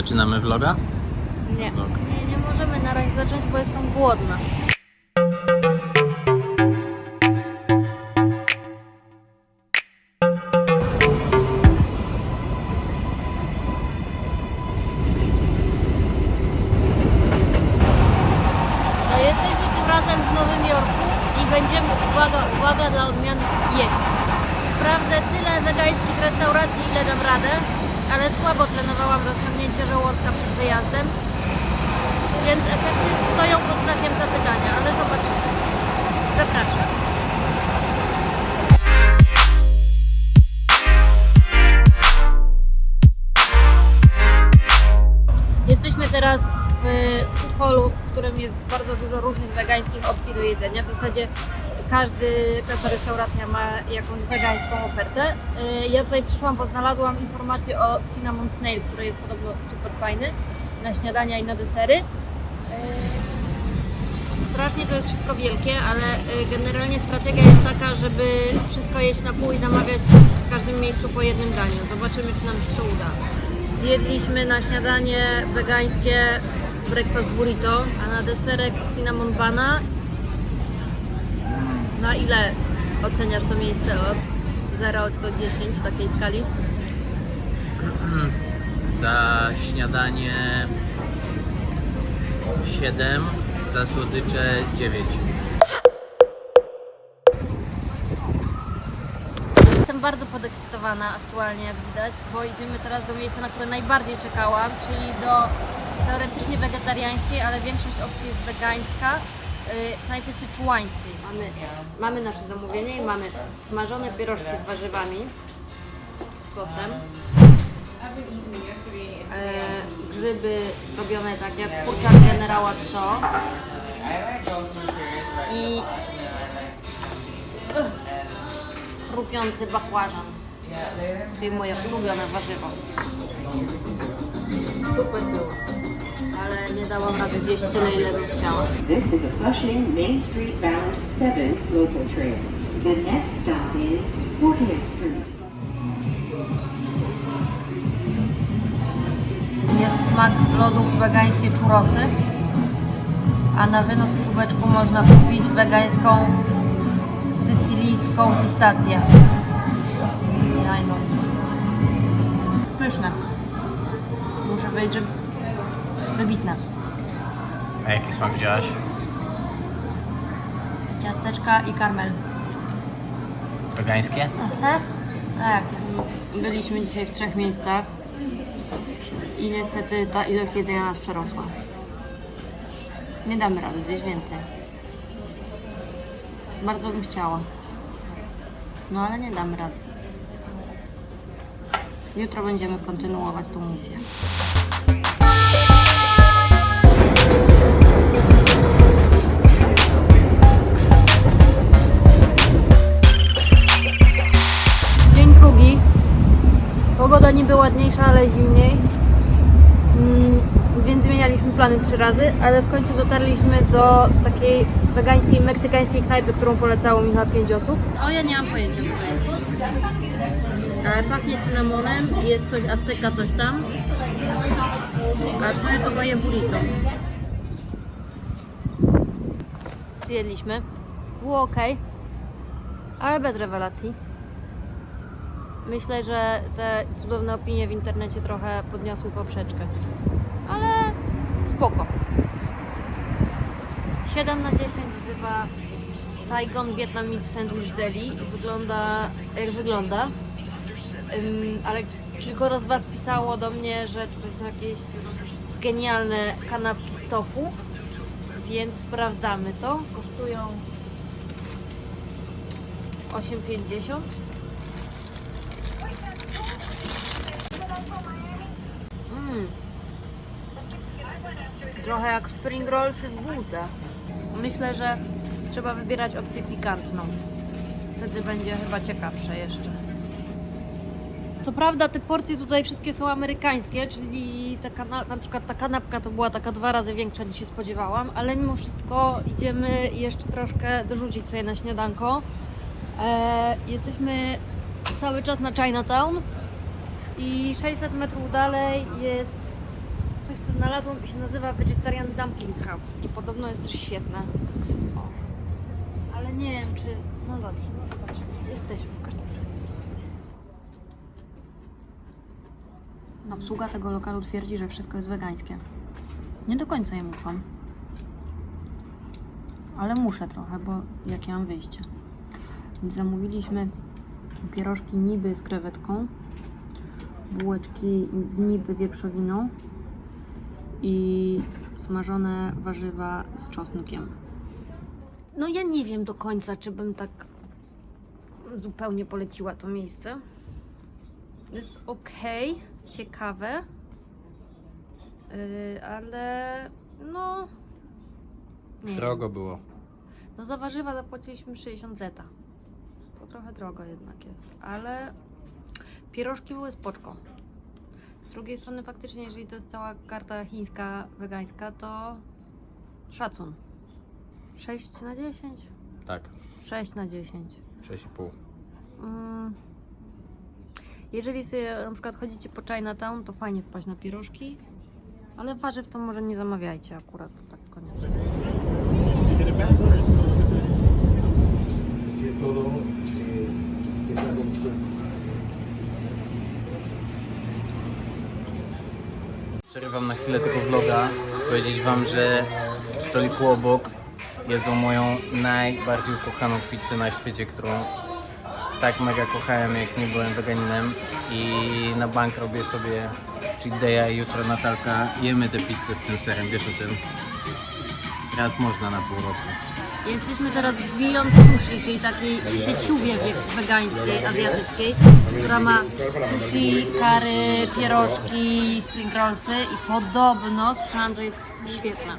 Zaczynamy vloga? Nie. Vlog. nie, nie możemy na razie zacząć, bo jestem głodna. No jesteśmy tym razem w Nowym Jorku i będziemy, uwaga, uwaga dla odmian, jeść. Sprawdzę tyle wegańskich restauracji, ile dam radę, ale słabo trenowałam rozciągnięcie żołądka przed wyjazdem, więc efekty stoją pod znakiem zapytania, ale zobaczymy. Zapraszam. Jesteśmy teraz w hallu, w którym jest bardzo dużo różnych wegańskich opcji do jedzenia. W zasadzie każdy, każda restauracja ma jakąś wegańską ofertę. Y, Ja tutaj przyszłam, bo znalazłam informację o cinnamon snail, który jest podobno super fajny na śniadania i na desery. Y, Strasznie to jest wszystko wielkie, ale y, generalnie strategia jest taka, żeby wszystko jeść na pół i namawiać w każdym miejscu po jednym daniu. Zobaczymy, czy nam się to uda. Zjedliśmy na śniadanie wegańskie breakfast burrito, a na deserek cinnamon bana. Na ile oceniasz to miejsce od 0 do 10 w takiej skali? Za śniadanie 7, za słodycze 9. Jestem bardzo podekscytowana aktualnie, jak widać, bo idziemy teraz do miejsca, na które najbardziej czekałam, czyli do teoretycznie wegetariańskiej, ale większość opcji jest wegańska, knajpy syczuańskiej. Mamy, mamy nasze zamówienie i mamy smażone pierożki z warzywami, z sosem, e, grzyby zrobione tak jak kurczak generała Co i chrupiący bakłażan, czyli moje ulubione warzywo. Super było, ale nie dałam rady zjeść tyle, ile bym chciała. This is a Flushing Main Street bound 7 local train. The next stop is 40th Street. Jest smak lodów wegańskie churrosy, a na wynos w kubeczku można kupić wegańską sycylijską pistację. Jajną. Pyszne. Muszę powiedzieć, że wybitne. A jaki smak wzięłaś? Ciasteczka i karmel. Wegańskie? Aha. Tak. Byliśmy dzisiaj w trzech miejscach i niestety ta ilość jedzenia nas przerosła. Nie damy rady zjeść więcej. Bardzo bym chciała. No ale nie damy rady. Jutro będziemy kontynuować tą misję. Pogoda niby ładniejsza, ale zimniej. Mm, Więc zmienialiśmy plany trzy razy, ale w końcu dotarliśmy do takiej wegańskiej, meksykańskiej knajpy, którą polecało mi na pięć osób. O, ja nie mam pojęcia co to jest. Ale pachnie cynamonem, jest coś azteka, coś tam. A to jest oboje burrito. Zjedliśmy. Było ok, ale bez rewelacji. Myślę, że te cudowne opinie w internecie trochę podniosły poprzeczkę. Ale spoko. 7 na 10 bywa Saigon Vietnamese Sandwich Deli i wygląda jak wygląda. Ym, ale kilkoro z Was pisało do mnie, że tutaj są jakieś genialne kanapki z tofu, więc sprawdzamy to. Kosztują 8,50. Mm. Trochę jak spring rollsy w bułce. Myślę, że trzeba wybierać opcję pikantną. Wtedy będzie chyba ciekawsze jeszcze. Co prawda te porcje tutaj wszystkie są amerykańskie, czyli ta kana- na przykład ta kanapka to była taka dwa razy większa niż się spodziewałam, ale mimo wszystko idziemy jeszcze troszkę dorzucić sobie na śniadanko. E, jesteśmy cały czas na Chinatown i 600 metrów dalej jest coś, co znalazłam i się nazywa Vegetarian Dumpling House i podobno jest też świetne. O. Ale nie wiem, czy... No dobrze, no zobaczymy. Jesteśmy w każdym razie. Obsługa tego lokalu twierdzi, że wszystko jest wegańskie. Nie do końca im ufam. Ale muszę trochę, bo jakie mam wyjście. Zamówiliśmy pierożki niby z krewetką, bułeczki z niby wieprzowiną i smażone warzywa z czosnkiem. No ja nie wiem do końca, czy bym tak zupełnie poleciła to miejsce. Jest ok, ciekawe, yy, ale no... Nie wiem. Drogo było. No za warzywa zapłaciliśmy 60 zeta. To trochę drogo jednak jest, ale pierożki były spoczko. Z drugiej strony faktycznie, jeżeli to jest cała karta chińska, wegańska, to szacun. 6 na 10? Tak, 6 na 10. 6,5. Mm. Jeżeli sobie na przykład chodzicie po Chinatown, to fajnie wpaść na pierożki, ale warzyw to może nie zamawiajcie akurat, tak koniecznie. Przerywam na chwilę tego vloga. Powiedzieć wam, że w stoliku obok jedzą moją najbardziej ukochaną pizzę na świecie, którą tak mega kochałem jak nie byłem weganinem i na bank robię sobie cheat day'a i jutro Natalka jemy tę pizzę z tym serem, wiesz o tym? Raz można na pół roku. Jesteśmy teraz w Beyond Sushi, czyli takiej sieciowie wie- wegańskiej, azjatyckiej, która ma sushi, kary, pierożki, spring rollsy i podobno słyszałam, że jest świetna.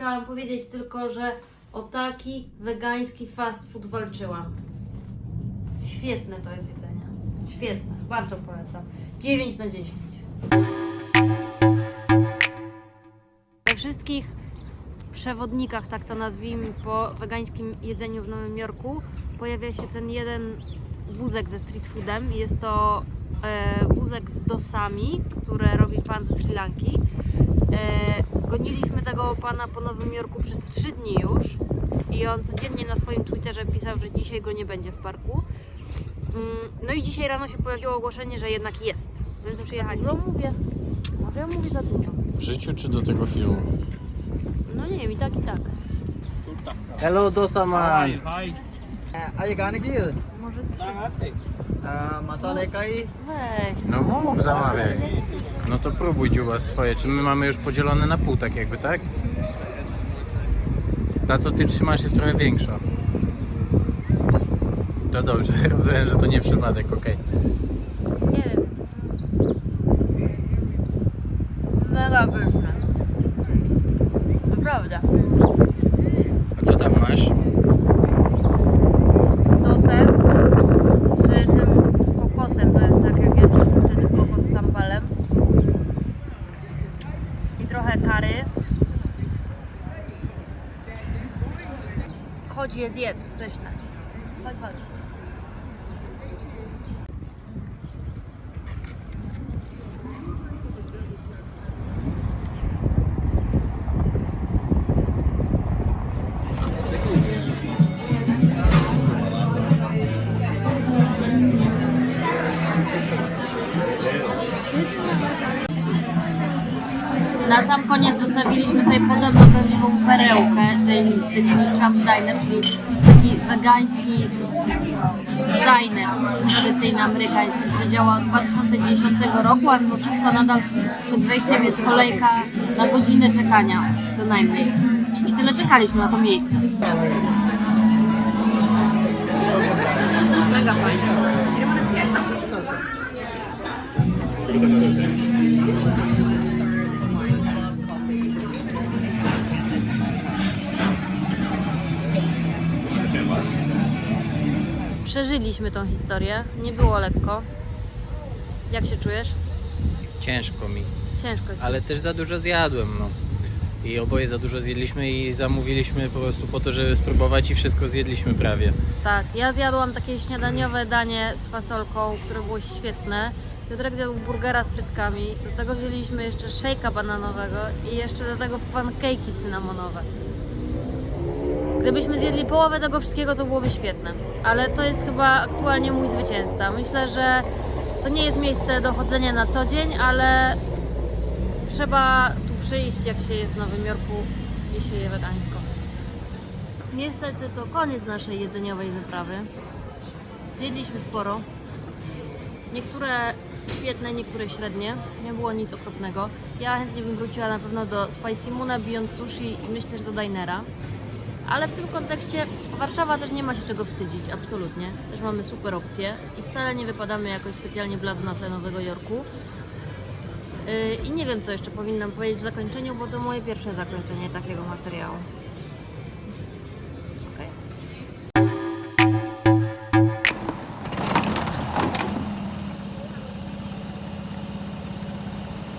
Chciałam powiedzieć tylko, że o taki wegański fast food walczyłam. Świetne to jest jedzenie. Świetne. Bardzo polecam. 9 na 10. We wszystkich przewodnikach, tak to nazwijmy, po wegańskim jedzeniu w Nowym Jorku pojawia się ten jeden wózek ze street foodem. Jest to e, wózek z dosami, które robi pan ze Sri Lanki. E, goniliśmy tego pana po Nowym Jorku przez 3 dni już i on codziennie na swoim Twitterze pisał, że dzisiaj go nie będzie w parku. Mm, no i dzisiaj rano się pojawiło ogłoszenie, że jednak jest. Więc przyjechali. No mówię, może ja mówię za dużo. W życiu czy do tego filmu? No nie wiem, i tak, i tak. tak. Hello, Dosa man. Hi, hi. Are you gonna get? może trzy. A masaleka i... Weź. No mów, zamawiaj. No to próbuj dziuba swoje. Czy my mamy już podzielone na pół, tak jakby, tak? Ta, co ty trzymasz, jest trochę większa. To dobrze, rozumiem, że to nie przypadek, okej. Okay. Kary. Chodź je zjedz, pyszne. Chodź, chodź. Na sam koniec zostawiliśmy sobie podobno prawdziwą perełkę tej listy, czyli Champ Diner, czyli taki wegański diner tradycyjny amerykański, który działa od 2010 roku, a mimo wszystko nadal przed wejściem jest kolejka na godzinę czekania, co najmniej. I tyle czekaliśmy na to miejsce. Mega fajnie. Przeżyliśmy tą historię. Nie było lekko. Jak się czujesz? Ciężko mi, Ciężko ci. ale też za dużo zjadłem, no. I oboje za dużo zjedliśmy i zamówiliśmy po prostu po to, żeby spróbować i wszystko zjedliśmy prawie. Tak, ja zjadłam takie śniadaniowe danie z fasolką, które było świetne. Piotrek zjadł burgera z frytkami, do tego wzięliśmy jeszcze szejka bananowego i jeszcze do tego pankejki cynamonowe. Gdybyśmy zjedli połowę tego wszystkiego, to byłoby świetne. Ale to jest chyba aktualnie mój zwycięzca. Myślę, że to nie jest miejsce do chodzenia na co dzień, ale trzeba tu przyjść, jak się jest w Nowym Jorku i się je wegańsko. Niestety to koniec naszej jedzeniowej wyprawy. Zjedliśmy sporo. Niektóre świetne, niektóre średnie. Nie było nic okropnego. Ja chętnie bym wróciła na pewno do Spicy Moona, Beyond Sushi i myślę, że do Dinera. Ale w tym kontekście Warszawa też nie ma się czego wstydzić, absolutnie. Też mamy super opcje i wcale nie wypadamy jakoś specjalnie blado na tle Nowego Jorku. Yy, I nie wiem, co jeszcze powinnam powiedzieć w zakończeniu, bo to moje pierwsze zakończenie takiego materiału.